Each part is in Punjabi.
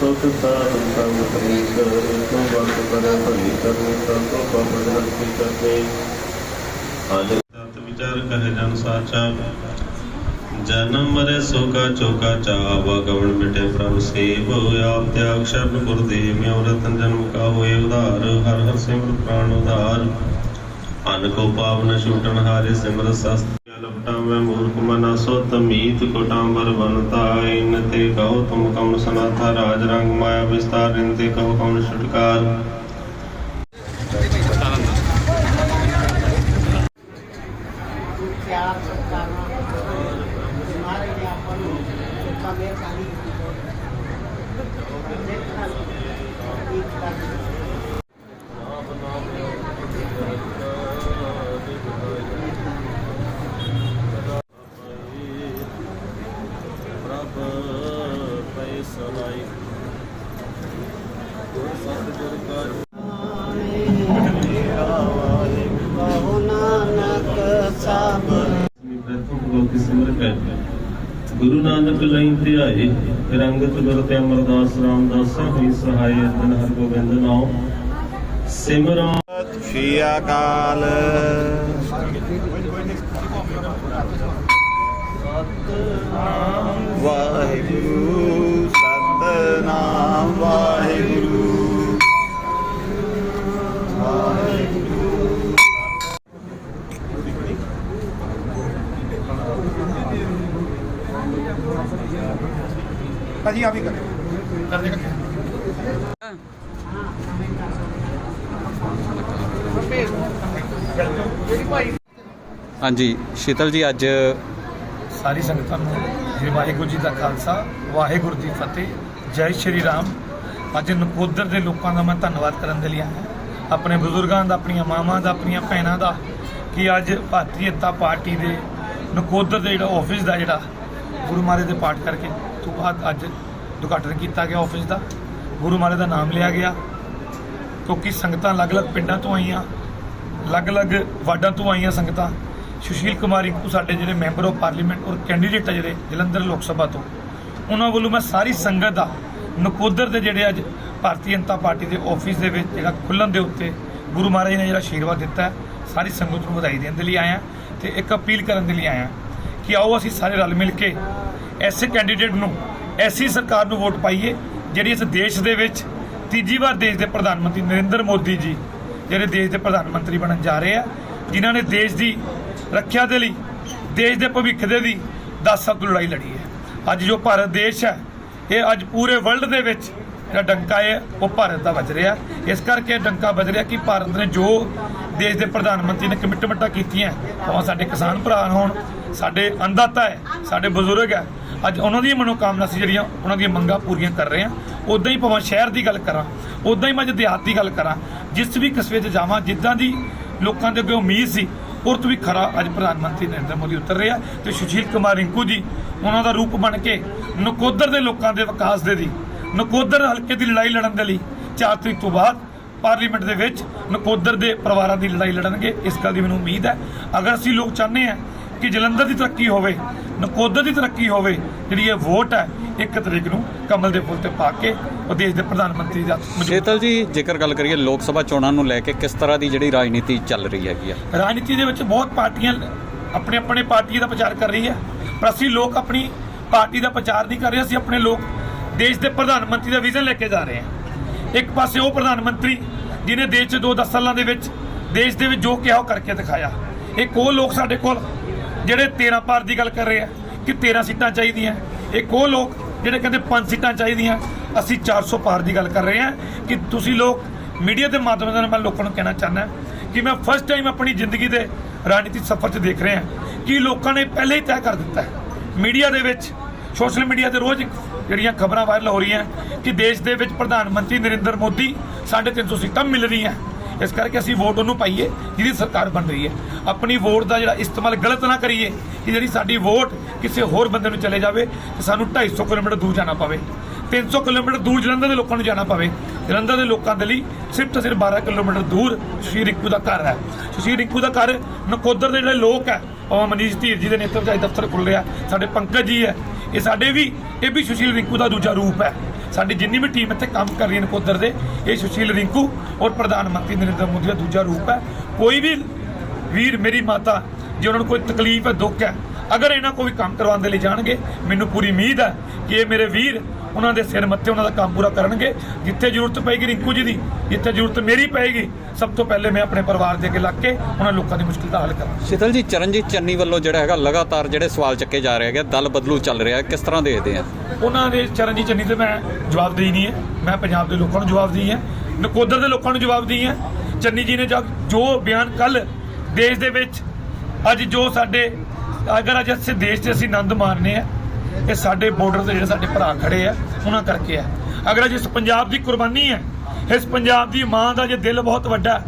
ਸੁਖ ਸਾਰਨ ਸੰਗ ਪ੍ਰੀਤ, ਤੋ ਵਰਤ ਕਰੇ ਭਲੀ ਕਰਨੀ ਸੰਤੋ ਪਵਨ ਹਸਤੀ ਕਰਤੇ ਆਜ ਤਤ ਵਿਚਾਰ ਕਹੇ ਜਨ ਸਾਚਾ ਜਨਮ ਮਰੇ ਸੋਕਾ ਚੋਕਾ ਚਾਵਾ, ਗਵਣ ਮਿਟੇ ਪ੍ਰਭ ਸੇਵ, ਆਪ ਤਿਆਗ ਸ਼ਰਨ ਗੁਰਦੇਵ, ਮਿਉ ਰਤਨ ਜਨਮ ਕਾ ਹੋਏ ਉਧਾਰ, ਹਰ ਹਰ ਸਿਮਰ ਪ੍ਰਾਣ ਉਧਾਰ। ਅਨ ਕੋ ਪਾਵਨ ਛੂਟਣ ਹਾਰੇ ਸਿਮਰ ਸਸਤ। ਲਪਟਾ ਮੈਂ ਮੂਰਖ ਮਨਾ ਸੋ ਤਮੀਤ ਕੋਟਾਂਬਰ ਬਨਤਾ ਇਨ ਤੇ ਕਹੋ ਤੁਮ ਕਉਨ ਸਨਾਥਾ ਰਾਜ ਰੰਗ ਮਾਇਆ ਵਿਸਤਾਰ ਇਨ ਤੇ ਕਹੋ ਕਉਨ ਛੁਟਕਾਰ ਪਿਆਰ ਸਤਿਕਾਰ ਮਾਰੇ ਨੇ ਆਪਾਂ ਨੂੰ ਚੁੱਕਾ ਮੇਰ ਕਾਲੀ ਦੇਖਣਾ ਠੀਕ ਕਰ ਪ੍ਰਭ ਪੈ ਸਲਾਈ ਗੁਰ ਸਤਿਗੁਰ ਕਾ ਕਹੋ ਨਾਨਕ ਸਭ ਲੋਕ ਸਿਮਰ ਕਰ ਗੁਰੂ ਨਾਨਕ ਲਈ ਧਿਆਏ ਰੰਗਤ ਗੁਰ ਤੇ ਅਮਰਦਾਸ ਰਾਮਦਾਸ ਹੋਈ ਸਹਾਈ ਅਨੰਦ ਹਰ ਗੋਬਿੰਦ ਨਾਮ ਸਿਮਰਨ ਸ਼੍ਰੀ ਅਕਾਲ। ਵਾਹਿਗੁਰੂ ਭਾਜੀ ਆ ਵੀ ਕਰ ਹਾਂਜੀ ਸ਼ੀਤਲ ਜੀ ਅੱਜ ਸਾਰੀ ਸੰਗਤਾਂ ਨੂੰ ਜੀ ਵਾਹਿਗੁਰੂ ਜੀ ਦਾ ਖਾਲਸਾ ਵਾਹਿਗੁਰੂ ਜੀ ਫਤਿਹ ਜੈ ਸ਼੍ਰੀ ਰਾਮ। ਅੱਜ ਨਕੋਦਰ ਦੇ ਲੋਕਾਂ ਦਾ ਮੈਂ ਧੰਨਵਾਦ ਕਰਨ ਦੇ ਲਈ ਆਇਆ ਆਪਣੇ ਬਜ਼ੁਰਗਾਂ ਦਾ ਆਪਣੀਆਂ ਮਾਵਾਂ ਦਾ ਆਪਣੀਆਂ ਭੈਣਾਂ ਦਾ ਕਿ ਅੱਜ ਭਾਰਤੀ ਜਨਤਾ ਪਾਰਟੀ ਦੇ ਨਕੋਦਰ ਦੇ ਜਿਹੜਾ ਆਫਿਸ ਦਾ ਜਿਹੜਾ ਗੁਰੂ ਮਹਾਰਾਜ ਦੇ ਪਾਠ ਕਰਕੇ ਤੋਂ ਬਾਅਦ ਅੱਜ ਉਦਘਾਟਨ ਕੀਤਾ ਗਿਆ ਆਫਿਸ ਦਾ। ਗੁਰੂ ਮਹਾਰਾਜ ਦਾ ਨਾਮ ਲਿਆ ਗਿਆ। ਕਿਉਂਕਿ ਸੰਗਤਾਂ ਅਲੱਗ-ਅਲੱਗ ਪਿੰਡਾਂ ਤੋਂ ਆਈਆਂ, ਅਲੱਗ-ਅਲੱਗ ਵਾਰਡਾਂ ਤੋਂ ਆਈਆਂ ਸੰਗਤਾਂ। ਸੁਸ਼ੀਲ ਕੁਮਾਰ ਰਿੰਕੂ ਸਾਡੇ ਜਿਹੜੇ ਮੈਂਬਰ ਆਫ ਪਾਰਲੀਮੈਂਟ ਔਰ ਕੈਂਡੀਡੇਟ ਆ ਜਿਹੜੇ ਜਲੰਧਰ ਲੋਕ ਸਭਾ ਤੋਂ। ਉਹਨਾਂ ਵੱਲੋਂ ਮੈਂ ਸਾਰੀ ਸੰਗਤ ਦਾ ਨਕੋਦਰ ਦੇ ਜਿਹੜੇ ਅੱਜ ਭਾਰਤੀ ਜਨਤਾ ਪਾਰਟੀ ਦੇ ਆਫਿਸ ਦੇ ਵਿੱਚ ਜਿਹੜਾ ਖੁੱਲਣ ਦੇ ਉੱਤੇ ਗੁਰੂ ਮਹਾਰਾਜ ਨੇ ਜਿਹੜਾ ਆਸ਼ੀਰਵਾਦ ਦਿੱਤਾ ਸਾਰੀ ਸੰਗਤ ਨੂੰ ਵਧਾਈ ਦੇਣ ਦੇ ਲਈ ਆਇਆ ਤੇ ਇੱਕ ਅਪੀਲ ਕਰਨ ਦੇ ਲਈ ਆਇਆ। ਕਿ ਆਓ ਅਸੀਂ ਸਾਰੇ ਰਲ ਮਿਲ ਕੇ ਐਸੇ ਕੈਂਡੀਡੇਟ ਨੂੰ, ਐਸੀ ਸਰਕਾਰ ਨੂੰ ਵੋਟ ਪਾਈਏ, ਜਿਹੜੀ ਇਸ ਦੇਸ਼ ਦੇ ਵਿੱਚ ਤੀਜੀ ਵਾਰ ਦੇਸ਼ ਦੇ ਪ੍ਰਧਾਨ ਮੰਤਰੀ ਨਰਿੰਦਰ ਮੋਦੀ ਜੀ, ਜਿਹੜੇ ਦੇਸ਼ ਦੇ ਪ੍ਰਧਾਨ ਮੰਤਰੀ ਬਣਨ ਜਾ ਰਹੇ ਆ, ਜਿਨ੍ਹਾਂ ਨੇ ਦੇਸ਼ ਦੀ ਰੱਖਿਆ ਦੇ ਲਈ, ਦੇਸ਼ ਦੇ ਭਵਿੱਖ ਦੇ ਲਈ 10 ਸਾਲ ਤੋਂ ਲੜਾਈ ਲੜੀ ਹੈ। ਅੱਜ ਜੋ ਭਾਰਤ ਦੇਸ਼ ਹੈ, ਇਹ ਅੱਜ ਪੂਰੇ ਵਰਲਡ ਦੇ ਵਿੱਚ ਜਿਹੜਾ ਡੰਕਾ ਹੈ, ਉਹ ਭਾਰਤ ਦਾ ਵੱਜ ਰਿਹਾ। ਇਸ ਕਰਕੇ ਇਹ ਡੰਕਾ ਵੱਜ ਰਿਹਾ ਕਿ ਭਾਰਤ ਨੇ ਜੋ ਦੇਸ਼ ਦੇ ਪ੍ਰਧਾਨ ਮੰਤਰੀ ਨੇ ਕਮਿਟਮੈਂਟਾਂ ਕੀਤੀਆਂ ਭਾਵੇਂ ਸਾਡੇ ਕਿਸਾਨ ਭਰਾ ਹੋਣ, ਸਾਡੇ ਅੰਦਾਤਾ ਹੈ, ਸਾਡੇ ਬਜ਼ੁਰਗ ਹੈ। ਅੱਜ ਉਹਨਾਂ ਦੀ ਮਨੋਕਾਮਨਾ ਸੀ ਜਿਹੜੀਆਂ ਉਹਨਾਂ ਦੀਆਂ ਮੰਗਾਂ ਪੂਰੀਆਂ ਕਰ ਰਹੇ ਆ ਉਦਾਂ ਹੀ ਭਾਵੇਂ ਸ਼ਹਿਰ ਦੀ ਗੱਲ ਕਰਾਂ ਉਦਾਂ ਹੀ ਮੈਂ ਜੇ ਦਿਹਾਤ ਦੀ ਗੱਲ ਕਰਾਂ, ਜਿਸ ਵੀ ਕਸਬੇ 'ਚ ਜਾਵਾਂ, ਜਿੱਦਾਂ ਦੀ ਲੋਕਾਂ ਦੇ ਅੱਗੇ ਉਮੀਦ ਸੀ ਉਹ ਤੋਂ ਵੀ ਖਰਾ ਅੱਜ ਪ੍ਰਧਾਨ ਮੰਤਰੀ ਨਰਿੰਦਰ ਮੋਦੀ ਉਤਰ ਰਿਹਾ। ਤੇ ਸੁਸ਼ੀਲ ਕੁਮਾਰ ਰਿੰਕੂ ਜੀ, ਉਹਨਾਂ ਦਾ ਰੂਪ ਬਣ ਕੇ ਨਕੋਦਰ ਦੇ ਲੋਕਾਂ ਦੇ ਵਿਕਾਸ ਦੇ ਲਈ ਨਕੋਦਰ ਹਲਕੇ ਦੀ ਲੜਾਈ ਲੜਨ ਦੇ ਲਈ 4 ਤਰੀਕ ਤੋਂ ਬਾਅਦ ਪਾਰਲੀਮੈਂਟ ਦੇ ਵਿੱਚ ਨਕੋਦਰ ਦੇ ਪਰਿਵਾਰਾਂ ਦੀ ਲੜਾਈ ਲੜਨਗੇ। ਇਸ ਗੱਲ ਦੀ ਮੈਨੂੰ ਉਮੀਦ ਹੈ। ਅਗਰ ਅਸੀਂ ਲੋਕ ਚਾਹੁੰਦੇ ਹਾਂ ਕਿ ਜਲੰਧਰ ਦੀ ਤਰੱਕੀ ਹੋਵੇ ਨਕੋਦਰ ਦੀ ਤਰੱਕੀ ਹੋਵੇ ਜਿਹੜੀ ਇਹ ਵੋਟ ਹੈ ਇੱਕ ਤਰੀਕ ਨੂੰ ਕਮਲ ਦੇ ਫੁੱਲ ਤੇ ਪਾ ਕੇ ਉਹ ਦੇਸ਼ ਦੇ ਪ੍ਰਧਾਨ ਮੰਤਰੀ ਦਾ ਸ਼ੀਤਲ ਜੀ ਜੇਕਰ ਗੱਲ ਕਰੀਏ ਲੋਕ ਸਭਾ ਚੋਣਾਂ ਨੂੰ ਲੈ ਕੇ ਕਿਸ ਤਰ੍ਹਾਂ ਦੀ ਜਿਹੜੀ ਰਾਜਨੀਤੀ ਚੱਲ ਰਹੀ ਹੈਗੀ ਆ? ਰਾਜਨੀਤੀ ਦੇ ਵਿੱਚ ਬਹੁਤ ਪਾਰਟੀਆਂ ਆਪਣੇ ਆਪਣੇ ਪਾਰਟੀ ਦਾ ਪ੍ਰਚਾਰ ਕਰ ਰਹੀ ਹੈ। ਪਰ ਅਸੀਂ ਲੋਕ ਆਪਣੀ ਪਾਰਟੀ ਦਾ ਪ੍ਰਚਾਰ ਨਹੀਂ ਕਰ ਰਹੇ ਅਸੀਂ ਆਪਣੇ ਲੋਕ ਦੇਸ਼ ਦੇ ਪ੍ਰਧਾਨ ਮੰਤਰੀ ਦਾ ਵਿਜ਼ਨ ਲੈ ਕੇ ਜਾ ਰਹੇ ਹਾਂ। ਇੱਕ ਪਾਸੇ ਉਹ ਪ੍ਰਧਾਨ ਮੰਤਰੀ ਜਿਨੇ ਦੇਸ਼ 'ਚ ਦੋ 10 ਸਾਲਾਂ ਦੇ ਵਿੱਚ ਦੇਸ਼ ਦੇ ਵਿੱਚ ਜੋ ਕਿਹਾ ਉਹ ਕਰਕੇ ਦਿਖਾਇਆ। ਇੱਕ ਉਹ ਲੋਕ ਸਾਡੇ ਕੋਲ ਜਿਹੜੇ 13 ਪਾਰ ਦੀ ਗੱਲ ਕਰ ਰਹੇ ਆ ਕਿ 13 ਸੀਟਾਂ ਚਾਹੀਦੀਆਂ। ਇੱਕ ਉਹ ਲੋਕ ਜਿਹੜੇ ਕਹਿੰਦੇ 5 ਸੀਟਾਂ ਚਾਹੀਦੀਆਂ। ਅਸੀਂ 400 ਪਾਰ ਦੀ ਗੱਲ ਕਰ ਰਹੇ ਹਾਂ ਕਿ ਤੁਸੀਂ ਲੋਕ ਮੀਡੀਆ ਦੇ ਮਾਧਿਅਮ ਨਾਲ ਮੈਂ ਲੋਕਾਂ ਨੂੰ ਕਹਿਣਾ ਚਾਹੁੰਦਾ ਕਿ ਮੈਂ ਫਸਟ ਟਾਈਮ ਆਪਣੀ ਜ਼ਿੰਦਗੀ ਦੇ ਰਾਜਨੀਤਿਕ ਸਫ਼ਰ 'ਚ ਦੇਖ ਰਿਹਾ ਕਿ ਲੋਕਾਂ ਨੇ ਪਹਿਲੇ ਹੀ ਤੈਅ ਕਰ ਦਿੱਤਾ ਹੈ। ਮੀਡੀਆ ਦੇ ਵਿੱਚ, ਸੋਸ਼ਲ ਮੀਡੀਆ ਤੇ ਰੋਜ਼ ਜਿਹੜੀਆਂ ਖਬਰਾਂ ਵਾਇਰਲ ਹੋ ਰਹੀਆਂ ਕਿ ਦੇਸ਼ ਦੇ ਵਿੱਚ ਪ੍ਰਧਾਨ ਮੰਤਰੀ ਨਰਿੰਦਰ ਮੋਦੀ 350 ਸੀਟਾਂ ਮਿਲ ਰਹੀਆਂ। ਇਸ ਕਰਕੇ ਅਸੀਂ ਵੋਟ ਉਹਨੂੰ ਪਾਈਏ, ਜਿਹਦੀ ਸਰਕਾਰ ਬਣ ਰਹੀ ਹੈ। ਆਪਣੀ ਵੋਟ ਦਾ ਜਿਹੜਾ ਇਸਤੇਮਾਲ ਗਲਤ ਨਾ ਕਰੀਏ, ਕਿ ਜਿਹੜੀ ਸਾਡੀ ਵੋਟ ਕਿਸੇ ਹੋਰ ਬੰਦੇ ਨੂੰ ਚਲੇ ਜਾਵੇ ਤੇ ਸਾਨੂੰ 250 ਕਿਲੋਮੀਟਰ ਦੂਰ ਜਾਣਾ ਪਵੇ 300 ਕਿਲੋਮੀਟਰ ਦੂਰ ਜਲੰਧਰ ਦੇ ਲੋਕਾਂ ਨੂੰ ਜਾਣਾ ਪਵੇ। ਜਲੰਧਰ ਦੇ ਲੋਕਾਂ ਦੇ ਲਈ ਸਿਰਫ ਤੇ ਸਿਰਫ 12 ਕਿਲੋਮੀਟਰ ਦੂਰ ਸ਼੍ਰੀ ਰਿੰਕੂ ਦਾ ਘਰ ਹੈ। ਸ਼੍ਰੀ ਰਿੰਕੂ ਦਾ ਘਰ ਨਕੋਦਰ ਦੇ ਜਿਹੜੇ ਲੋਕ ਹੈ ਔਰ ਮਨੀਸ਼ ਧੀਰ ਜੀ ਦੇ ਨੇਤਰਤਵ 'ਚ ਦਫ਼ਤਰ ਖੁੱਲ ਰਿਹਾ ਸਾਡੇ ਪੰਕਜ ਜੀ ਹੈ। ਇਹ ਸਾਡੇ ਵੀ, ਇਹ ਵੀ ਸੁਸ਼ੀਲ ਰਿੰਕੂ ਦਾ ਦੂਜਾ ਰੂਪ ਹੈ। ਸਾਡੀ ਜਿੰਨੀ ਵੀ ਟੀਮ ਇੱਥੇ ਕੰਮ ਕਰ ਰਹੀ ਹੈ ਨਕੋਦਰ ਦੇ, ਇਹ ਸੁਸ਼ੀਲ ਰਿੰਕੂ ਔਰ ਪ੍ਰਧਾਨ ਮੰਤਰੀ ਨਰਿੰਦਰ ਮੋਦੀ ਦਾ ਦੂਜਾ ਰੂਪ ਹੈ। ਕੋਈ ਵੀ ਵੀਰ ਮੇਰੀ ਮਾਤਾ, ਜੇ ਉਹਨਾਂ ਨੂੰ ਕੋਈ ਤਕਲੀਫ ਹੈ, ਦੁੱਖ ਹੈ ਅਗਰ ਇਹਨਾਂ ਕੋਈ ਕੰਮ ਕਰਵਾਉਣ ਦੇ ਲਈ ਜਾਣਗੇ ਮੈਨੂੰ ਪੂਰੀ ਉਮੀਦ ਹੈ ਕਿ ਇਹ ਮੇਰੇ ਵੀਰ ਉਹਨਾਂ ਦੇ ਸਿਰ ਮੱਥੇ ਉਹਨਾਂ ਦਾ ਕੰਮ ਪੂਰਾ ਕਰਨਗੇ। ਜਿੱਥੇ ਜ਼ਰੂਰਤ ਪਏਗੀ ਰਿੰਕੂ ਜੀ ਦੀ ਜਿੱਥੇ ਜ਼ਰੂਰਤ ਮੇਰੀ ਪਏਗੀ ਸਭ ਤੋਂ ਪਹਿਲੇ ਮੈਂ ਆਪਣੇ ਪਰਿਵਾਰ ਦੇ ਅੱਗੇ ਲੱਗ ਕੇ ਉਹਨਾਂ ਲੋਕਾਂ ਦੀ ਮੁਸ਼ਕਿਲ ਦਾ ਹੱਲ ਕਰਾਂ। ਸ਼ੀਤਲ ਜੀ ਚਰਨਜੀਤ ਚੰਨੀ ਵੱਲੋਂ ਜਿਹੜਾ ਹੈਗਾ ਲਗਾਤਾਰ ਜਿਹੜੇ ਸਵਾਲ ਚੱਕੇ ਜਾ ਰਹੇ ਹੈਗੇ ਦਲ ਬਦਲੂ ਚੱਲ ਰਿਹਾ ਕਿਸ ਤਰ੍ਹਾਂ ਦੇਖਦੇ ਆ? ਉਹਨਾਂ ਦੇ ਚਰਨਜੀਤ ਚੰਨੀ ਤੇ ਮੈਂ ਜਵਾਬਦੇਹੀ ਨਹੀਂ ਹੈ। ਮੈਂ ਪੰਜਾਬ ਦੇ ਲੋਕਾਂ ਨੂੰ ਜਵਾਬਦੇਹੀ ਹੈ। ਨਕੋਦਰ ਦੇ ਲੋਕਾਂ ਨੂੰ ਜਵਾਬਦੇਹੀ ਹੈ। ਚੰਨੀ ਜੀ ਨੇ ਜੋ ਬਿਆਨ ਕੱਲ ਦੇਸ਼ ਦੇ ਵਿੱਚ ਅੱਜ ਜੋ ਸਾਡੇ ਅਗਰ ਅੱਜ ਅਸੀਂ ਦੇਸ਼ 'ਚ ਅਸੀਂ ਆਨੰਦ ਮਾਰਨੇ ਆ, ਇਹ ਸਾਡੇ ਬਾਰਡਰ ਤੇ ਜਿਹੜੇ ਸਾਡੇ ਭਰਾ ਖੜੇ ਆ, ਉਹਨਾਂ ਕਰਕੇ ਆ। ਅਗਰ ਅੱਜ ਇਸ ਪੰਜਾਬ ਦੀ ਕੁਰਬਾਨੀ ਹੈ, ਇਸ ਪੰਜਾਬ ਦੀ ਮਾਂ ਦਾ ਜੇ ਦਿਲ ਬਹੁਤ ਵੱਡਾ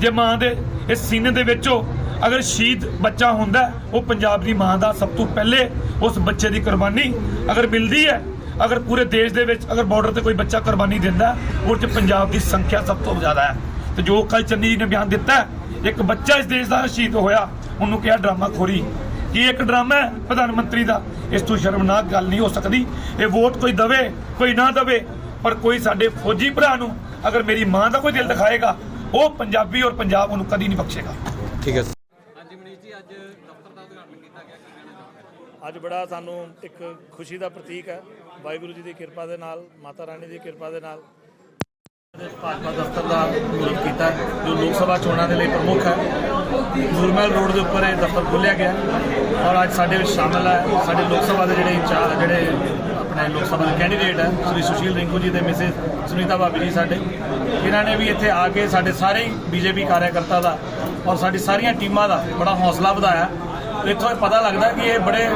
ਜੇ ਮਾਂ ਦੇ ਇਸ ਸੀਨੇ ਦੇ ਵਿੱਚੋਂ ਅਗਰ ਸ਼ਹੀਦ ਬੱਚਾ ਹੁੰਦਾ ਉਹ ਪੰਜਾਬ ਦੀ ਮਾਂ ਦਾ ਸਭ ਤੋਂ ਪਹਿਲੇ ਉਸ ਬੱਚੇ ਦੀ ਕੁਰਬਾਨੀ ਅਗਰ ਮਿਲਦੀ ਹੈ, ਅਗਰ ਪੂਰੇ ਦੇਸ਼ ਦੇ ਵਿੱਚ ਅਗਰ ਬਾਰਡਰ ਤੇ ਕੋਈ ਬੱਚਾ ਕੁਰਬਾਨੀ ਦਿੰਦਾ ਉਹ 'ਚ ਪੰਜਾਬ ਦੀ ਸੰਖਿਆ ਸਭ ਤੋਂ ਜ਼ਿਆਦਾ ਹੈ। ਤੇ ਜੋ ਕੱਲ ਚੰਨੀ ਜੀ ਨੇ ਬਿਆਨ ਦਿੱਤਾ ਇੱਕ ਬੱਚਾ ਇਸ ਦੇਸ਼ ਦਾ ਸ਼ਹੀਦ ਹੋਇਆ, ਉਹਨੂੰ ਕਿਹਾ ਡਰਾਮਾ ਖੋਰੀ ਕੀ ਇੱਕ ਡਰਾਮਾ ਹੈ ਪ੍ਰਧਾਨ ਮੰਤਰੀ ਦਾ? ਇਸ ਤੋਂ ਸ਼ਰਮਨਾਕ ਗੱਲ ਨਹੀਂ ਹੋ ਸਕਦੀ। ਇਹ ਵੋਟ ਕੋਈ ਦਵੇ ਕੋਈ ਨਾ ਦਵੇ ਪਰ ਕੋਈ ਸਾਡੇ ਫੌਜੀ ਭਰਾ ਨੂੰ ਅਗਰ ਮੇਰੀ ਮਾਂ ਦਾ ਕੋਈ ਦਿਲ ਦਿਖਾਏਗਾ ਉਹ ਪੰਜਾਬੀ ਔਰ ਪੰਜਾਬ ਉਹਨੂੰ ਕਦੀ ਨਹੀਂ ਬਖਸ਼ੇਗਾ। ਠੀਕ ਹੈ। ਅੱਜ ਬੜਾ ਸਾਨੂੰ ਇੱਕ ਖੁਸ਼ੀ ਦਾ ਪ੍ਰਤੀਕ ਹੈ। ਵਾਹਿਗੁਰੂ ਜੀ ਦੀ ਕਿਰਪਾ ਦੇ ਨਾਲ ਮਾਤਾ ਰਾਣੀ ਦੀ ਕਿਰਪਾ ਦੇ ਨਾਲ ਭਾਜਪਾ ਦਫ਼ਤਰ ਦਾ ਕੀਤਾ ਹੈ, ਜੋ ਲੋਕ ਸਭਾ ਚੋਣਾਂ ਦੇ ਲਈ ਪ੍ਰਮੁੱਖ ਹੈ। ਨੂਰਮਹਿਲ ਰੋਡ ਦੇ ਉੱਪਰ ਇਹ ਦਫ਼ਤਰ ਖੋਲ੍ਹਿਆ ਗਿਆ ਔਰ ਅੱਜ ਸਾਡੇ ਵਿੱਚ ਸ਼ਾਮਲ ਹੈ। ਸਾਡੇ ਲੋਕ ਸਭਾ ਦੇ ਜਿਹੜੇ ਇੰਚਾਰਜ, ਜਿਹੜੇ ਆਪਣੇ ਲੋਕ ਸਭਾ ਦੇ ਕੈਂਡੀਡੇਟ ਹੈ, ਸ੍ਰੀ ਸੁਸ਼ੀਲ ਰਿੰਕੂ ਜੀ ਤੇ ਮਿਸਿਸ ਸੁਨੀਤਾ ਭਾਬੀ ਜੀ ਸਾਡੇ। ਇਹਨਾਂ ਨੇ ਵੀ ਇੱਥੇ ਆ ਕੇ ਸਾਡੇ ਸਾਰੇ ਬੀਜੇਪੀ ਕਾਰਜਕਰਤਾ ਦਾ ਔਰ ਸਾਡੀ ਸਾਰੀਆਂ ਟੀਮਾਂ ਦਾ ਬੜਾ ਹੌਸਲਾ ਵਧਾਇਆ। ਇੱਥੋਂ ਇਹ ਪਤਾ ਲੱਗਦਾ ਕਿ ਇਹ ਬੜੇ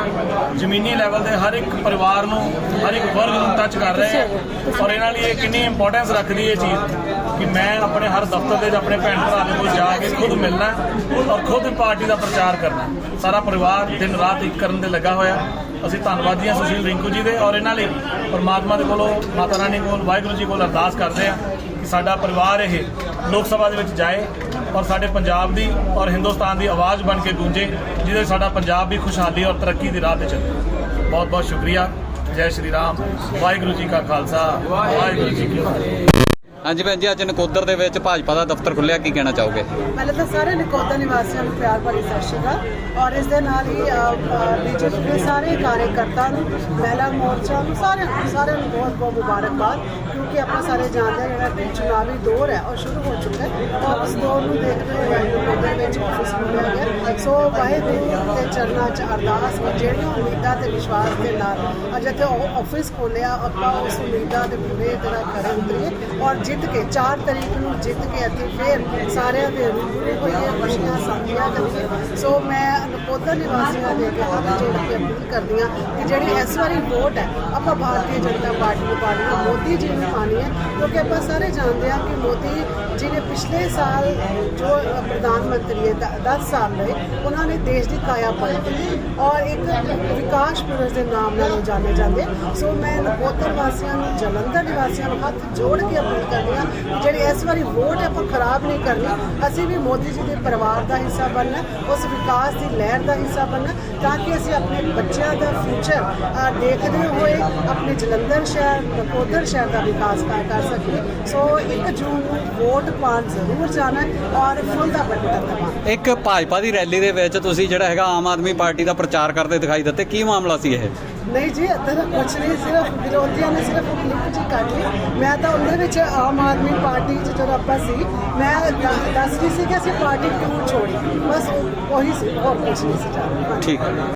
ਜ਼ਮੀਨੀ ਲੈਵਲ ਦੇ ਹਰ ਇੱਕ ਪਰਿਵਾਰ ਨੂੰ ਹਰ ਇੱਕ ਵਰਗ ਨੂੰ ਟੱਚ ਕਰ ਰਹੇ ਹੈ ਔਰ ਇਹਨਾਂ ਲਈ ਇਹ ਕਿੰਨੀ ਇੰਪੋਰਟੈਂਸ ਰੱਖਦੀ ਹੈ ਇਹ ਚੀਜ਼ ਕਿ ਮੈਂ ਆਪਣੇ ਹਰ ਦਫ਼ਤਰ ਦੇ ਆਪਣੇ ਭੈਣ ਭਰਾ ਦੇ ਕੋਲ ਜਾ ਕੇ ਖੁਦ ਮਿਲਣਾ ਔਰ ਖੁਦ ਪਾਰਟੀ ਦਾ ਪ੍ਰਚਾਰ ਕਰਨਾ। ਸਾਰਾ ਪਰਿਵਾਰ ਦਿਨ ਰਾਤ ਇੱਕ ਕਰਨ ਦੇ ਲੱਗਾ ਹੋਇਆ। ਅਸੀਂ ਧੰਨਵਾਦੀ ਹਾਂ ਸੁਸ਼ੀਲ ਰਿੰਕੂ ਜੀ ਦੇ ਔਰ ਇਹਨਾਂ ਲਈ ਪਰਮਾਤਮਾ ਦੇ ਕੋਲੋਂ ਮਾਤਾ ਰਾਣੀ ਕੋਲ ਵਾਹਿਗੁਰੂ ਜੀ ਕੋਲ ਅਰਦਾਸ ਕਰਦੇ ਹਾਂ ਕਿ ਸਾਡਾ ਪਰਿਵਾਰ ਇਹ ਲੋਕ ਸਭਾ ਦੇ ਵਿੱਚ ਜਾਏ। ਔਰ ਸਾਡੇ ਪੰਜਾਬ ਦੀ ਔਰ ਹਿੰਦੁਸਤਾਨ ਦੀ ਆਵਾਜ਼ ਬਣ ਕੇ ਗੂੰਜੇ, ਜਿਹਦੇ ਸਾਡਾ ਪੰਜਾਬ ਵੀ ਖੁਸ਼ਹਾਲੀ ਔਰ ਤਰੱਕੀ ਦੀ ਰਾਹ ਤੇ ਚੱਲੇ। ਬਹੁਤ ਬਹੁਤ ਸ਼ੁਕਰੀਆ। ਜੈ ਸ਼੍ਰੀ ਰਾਮ। ਵਾਹਿਗੁਰੂ ਜੀ ਕਾ ਖਾਲਸਾ। ਵਾਹਿਗੁਰੂ ਜੀ ਕੀ ਫਤਿਹ। ਹਾਂਜੀ ਭੈਣ ਜੀ, ਅੱਜ ਨਕੋਦਰ ਦੇ ਵਿੱਚ ਭਾਜਪਾ ਦਾ ਦਫ਼ਤਰ ਖੁੱਲਿਆ ਕੀ ਕਹਿਣਾ ਚਾਹੋਗੇ? ਪਹਿਲੇ ਤਾਂ ਸਾਰੇ ਨਿਕੋਦਰ ਨਿਵਾਸੀਆਂ ਨੂੰ ਪਿਆਰ ਭਰੀ ਸਤਿ ਸ਼੍ਰੀ ਅਕਾਲ। ਔਰ ਇਸ ਦੇ ਨਾਲ ਹੀ ਬੀਜੇਪੀ ਦੇ ਸਾਰੇ ਕਾਰਜਕਰਤਾ ਨੂੰ, ਮਹਿਲਾ ਮੋਰਚਾ ਨੂੰ, ਸਾਰਿਆਂ ਸਾਰਿਆਂ ਨੂੰ ਬਹੁਤ ਬਹੁਤ ਮੁਬਾਰਕਬਾਦ, ਕਿਉਂਕਿ ਆਪਾਂ ਸਾਰੇ ਜਾਣਦੇ ਹਾਂ ਜਿਹੜਾ ਕਿ ਚੁਣਾਵੀ ਦੌਰ ਹੈ, ਉਹ ਸ਼ੁਰੂ ਹੋ ਚੁੱਕਾ ਹੈ। ਔਰ ਉਸ ਦੌਰ ਨੂੰ ਦੇਖਦੇ ਹੋਏ ਨਿਕੋਦਰ ਵਿੱਚ ਆਫਿਸ ਖੋਲ੍ਹਿਆ ਗਿਆ ਸੋ ਵਾਹਿਗੁਰੂ ਦੇ ਚਰਨਾਂ 'ਚ ਅਰਦਾਸ ਕਿ ਜਿਹੜੀਆਂ ਉਮੀਦਾਂ ਤੇ ਵਿਸ਼ਵਾਸ ਦੇ ਨਾਲ ਅੱਜ ਇੱਥੇ ਆਫਿਸ ਖੋਲ੍ਹਿਆ, ਆਪਾਂ ਉਸ ਉਮੀਦਾਂ ਦੇ ਪੂਰੇ ਤਰ੍ਹਾਂ ਖਰੇ ਉਤਰੀਏ। ਔਰ ਜਿੱਤ ਕੇ 4 ਤਰੀਕ ਨੂੰ ਜਿੱਤ ਕੇ ਅਤੇ ਫਿਰ ਸਾਰਿਆਂ ਦੇ ਰੂਬਰੂ ਹੋਈਏ ਖੁਸ਼ੀਆਂ ਸਾਂਝੀਆਂ ਕਰੀਏ। ਸੋ ਮੈਂ ਨਕੋਦਰ ਨਿਵਾਸੀਆਂ ਦੇ ਅੱਗੇ ਹੱਥ ਜੋੜ ਕੇ ਅਪੀਲ ਕਰਦੀ ਹਾਂ ਕਿ ਜਿਹੜੀ ਇਸ ਵਾਰੀ ਵੋਟ ਹੈ, ਆਪਾਂ ਭਾਰਤੀ ਜਨਤਾ ਪਾਰਟੀ ਨੂੰ ਪਾਣੀ ਹੈ, ਮੋਦੀ ਜੀ ਨੂੰ ਪਾਣੀ ਹੈ, ਕਿਉਂਕਿ ਆਪਾਂ ਸਾਰੇ ਜਾਣਦੇ ਹਾਂ ਕਿ ਮੋਦੀ ਜੀ ਪਿਛਲੇ ਸਾਲ ਜੋ ਪ੍ਰਧਾਨ ਮੰਤਰੀ ਹੈ 10 ਸਾਲ ਲਈ, ਉਹਨਾਂ ਨੇ ਦੇਸ਼ ਦੀ ਕਾਇਆ ਪਲਟੀ ਔਰ ਇੱਕ ਵਿਕਾਸ ਪੁਰਸ਼ ਦੇ ਨਾਮ ਨਾਲ ਜਾਣੇ ਜਾਂਦੇ ਸੋ ਮੈਂ ਨਕੋਦਰ ਵਾਸੀਆਂ ਨੂੰ, ਜਲੰਧਰ ਨਿਵਾਸੀਆਂ ਨੂੰ ਹੱਥ ਜੋੜ ਕੇ ਅਪੀਲ ਕਰਦੀ ਹਾਂ ਜਿਹੜੀ ਇਸ ਵਾਰੀ ਵੋਟ ਹੈ ਆਪਾਂ ਖਰਾਬ ਨਹੀਂ ਕਰਨੀ, ਅਸੀਂ ਵੀ ਮੋਦੀ ਜੀ ਦੇ ਪਰਿਵਾਰ ਦਾ ਹਿੱਸਾ ਬਣਨਾ, ਉਸ ਵਿਕਾਸ ਦੀ ਲਹਿਰ ਦਾ ਹਿੱਸਾ ਬਣਨਾ, ਤਾਂ ਕਿ ਅਸੀਂ ਆਪਣੇ ਬੱਚਿਆਂ ਦਾ ਫਿਊਚਰ ਦੇਖਦੇ ਹੋਏ ਆਪਣੇ ਜਲੰਧਰ ਸ਼ਹਿਰ, ਨਕੋਦਰ ਸ਼ਹਿਰ ਦਾ ਵਿਕਾਸ ਕਰ ਕਰ ਸਕੀਏ। ਸੋ 1 ਜੂਨ ਨੂੰ ਵੋਟ ਪਾਉਣ ਜ਼ਰੂਰ ਜਾਣਾ ਔਰ ਫੁੱਲ ਦਾ ਬਟਨ ਦਬਾਉਣਾ ਇੱਕ ਭਾਜਪਾ ਦੀ ਰੈਲੀ ਦੇ ਵਿੱਚ ਤੁਸੀਂ ਜਿਹੜਾ ਹੈਗਾ ਆਮ ਆਦਮੀ ਪਾਰਟੀ ਦਾ ਪ੍ਰਚਾਰ ਕਰਦੇ ਦਿਖਾਈ ਦਿੱਤੇ ਕੀ ਮਾਮਲਾ ਸੀ ਇਹ? ਨਹੀਂ ਜੀ ਇੱਦਾਂ ਦਾ ਕੁਛ ਨਹੀਂ ਸਿਰਫ ਵਿਰੋਧੀਆਂ ਨੇ ਸਿਰਫ ਕਲਿੱਪ ਜੀ ਕੱਢ ਲਈ। ਮੈਂ ਤਾਂ ਉਹਦੇ ਵਿੱਚ ਆਮ ਆਦਮੀ ਪਾਰਟੀ 'ਚ ਜਦੋਂ ਆਪਾਂ ਸੀ ਮੈਂ ਦ- ਦੱਸ ਰਹੀ ਸੀ ਕਿ ਅਸੀਂ ਪਾਰਟੀ ਕਿਉਂ ਛੋੜੀ। ਬਸ ਉਹ- ਉਹੀ ਸੀ ਹੋਰ ਕੁਛ ਨਹੀਂ ਸੀ ਠੀਕ ਹੈ।